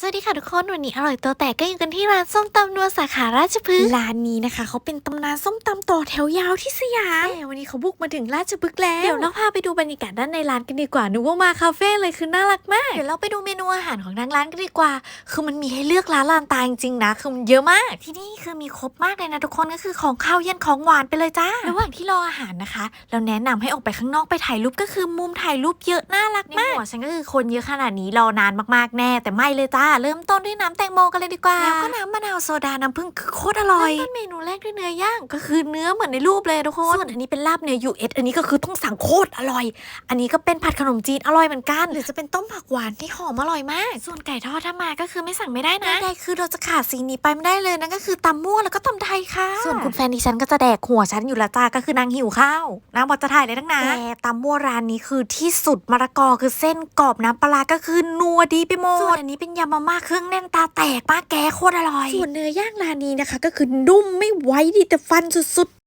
สวัสดีค่ะทุกคน วันนี้อร่อยตัวแตกก็อยู่กันที่ร้านส้มตำนัวสาขาราชพฤกษ์ร้านนี้นะคะ เขาเป็นตำนานส้มตำต่อแถวยาวที่สยามแต่วันนี้เขาบุกมาถึงราชพฤกษ์แล้ว เดี๋ยวเราพาไปดูบรรยากาศด้านในร้านกันดีกว่านึกว่ามาคาเฟ่เลยคือน่ารักมาก เดี๋ยวเราไปดูเมนูอาหารของทางร้านกันดีกว่า คือมันมีให้เลือกร้านลานตาจริงๆนะคือมันเยอะมาก ที่นี่คือมีครบมากเลยนะทุกคนก็คือของข้าวเย็นของหวานไปเลยจ้าระหว่างที่รออาหารนะคะ เราแนะนำให้ออกไปข้างนอกไปถ่ายรูปก็คือมุมถ่ายรูปเยอะน่ารักมากในหัวฉันก็คือคนเยอะขนาดนี้รอนานมากๆแน่แต่ไม่เลยจ้าเริ่มต้นด้วยน้ำแตงโมกันเลยดีกว่า แล้วก็น้ำมะนาวโซดาน้ำผึ้งคือโคตรอร่อยเริ่มต้นเมนู แรกด้วยเนื้อย่างก็คือเนื้อเหมือนในรูปเลยทุกคนส่วนอันนี้เป็นลาบเนื้อ US อันนี้ก็คือต้องสั่งโคตรอร่อย อันนี้ก็เป็นผัดขนมจีนอร่อยเหมือนกัน หรือจะเป็นต้มผักหวานที่หอมอร่อยมาก ส่วนไก่ทอดถ้ามาก็คือไม่สั่งไม่ได้นะใดๆคือเราจะขาดสิ่งนี้ไปไม่ได้เลยนั่นก็คือตำมั่วแล้วก็ตำไทยค่ะ ส่วนคุณแฟนดิฉันก็จะแดกหัวฉันอยู่ละจ้าก็คือนางหิวข้าวนางบอกจะถ่ายเลยทั้งนั้นแต่ตำมั่วร้านนี้คือที่สุดมะละกอคือเส้นกรอบน้ำปลาร้าก็คือนัวดีไปหมดส่วนอันนี้เป็นยำมาม่าเครื่องแน่นตาแตกมากแกโคตรอร่อย ส่วนเนื้อย่างร้านนี้นะคะ ก็คือนุ่มไม่ไว้ดีแต่ฟันสุด